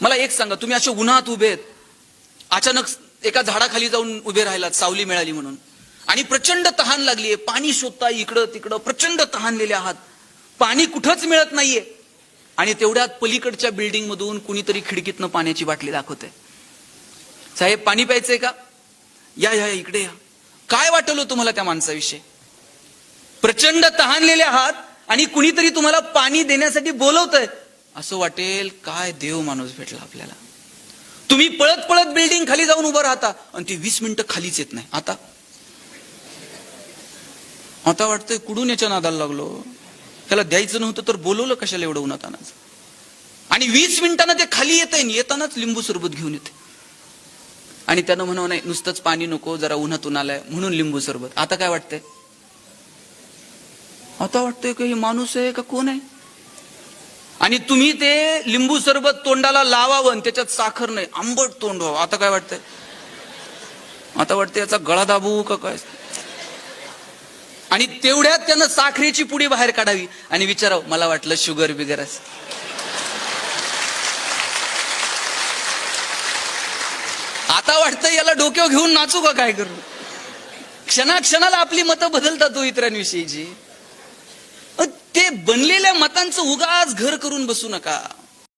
मला एक सांगा तुम्ही असे उन्हात उभे आहेत. अचानक एका झाडाखाली जाऊन उभे राहिलात सावली मिळाली म्हणून. आणि प्रचंड तहान लागलीये. पाणी शोधता इकडं तिकडं प्रचंड तहानलेले आहात. पाणी कुठंच मिळत नाहीये. आणि तेवढ्यात पलीकडच्या बिल्डिंग मधून कुणीतरी खिडकीतनं पाण्याची बाटली दाखवते साहेब पाणी प्यायचंय का? या या इकडे या. काय वाटलं तुम्हाला त्या माणसाविषयी? प्रचंड तहानलेले आहात आणि कुणीतरी तुम्हाला पाणी देण्यासाठी बोलवतंय. असं वाटेल काय देव माणूस भेटला आपल्याला. तुम्ही पळत पळत बिल्डिंग खाली जाऊन उभं राहता आणि ती वीस मिनिटं खालीच येत नाही. आता? आता वाटतंय कुडून याच्या नादाला लागलो. त्याला द्यायचं नव्हतं तर बोलवलं कशाला एवढं उन्हात आणायचं? आणि वीस मिनिटांना ते खाली येत येतानाच लिंबू सरबत घेऊन येते. आणि त्यानं म्हणावं नाही नुसतंच पाणी नको जरा उन्हातून आलंय म्हणून लिंबू सरबत. आता काय वाटतंय? आता वाटतंय की माणूस आहे का कोण आहे? आणि तुम्ही ते लिंबू सरबत तोंडाला लावावं आणि त्याच्यात साखर नाही आंबट तोंड व्हावं. आता काय वाटतंय? आता वाटतंय याचा गळा दाबू का काय? आणि तेवढ्यात त्यानं साखरेची पुडी बाहेर काढावी. आणि विचारावं मला वाटलं शुगर बिगर असं आता वाटतं याला डोक्यावर घेऊन नाचू का काय करू? क्षणाक्षणाला आपली मतं बदलतात तो इतरांविषयीची. बनलेल्या मतांचं उगाच घर करून बसू नका.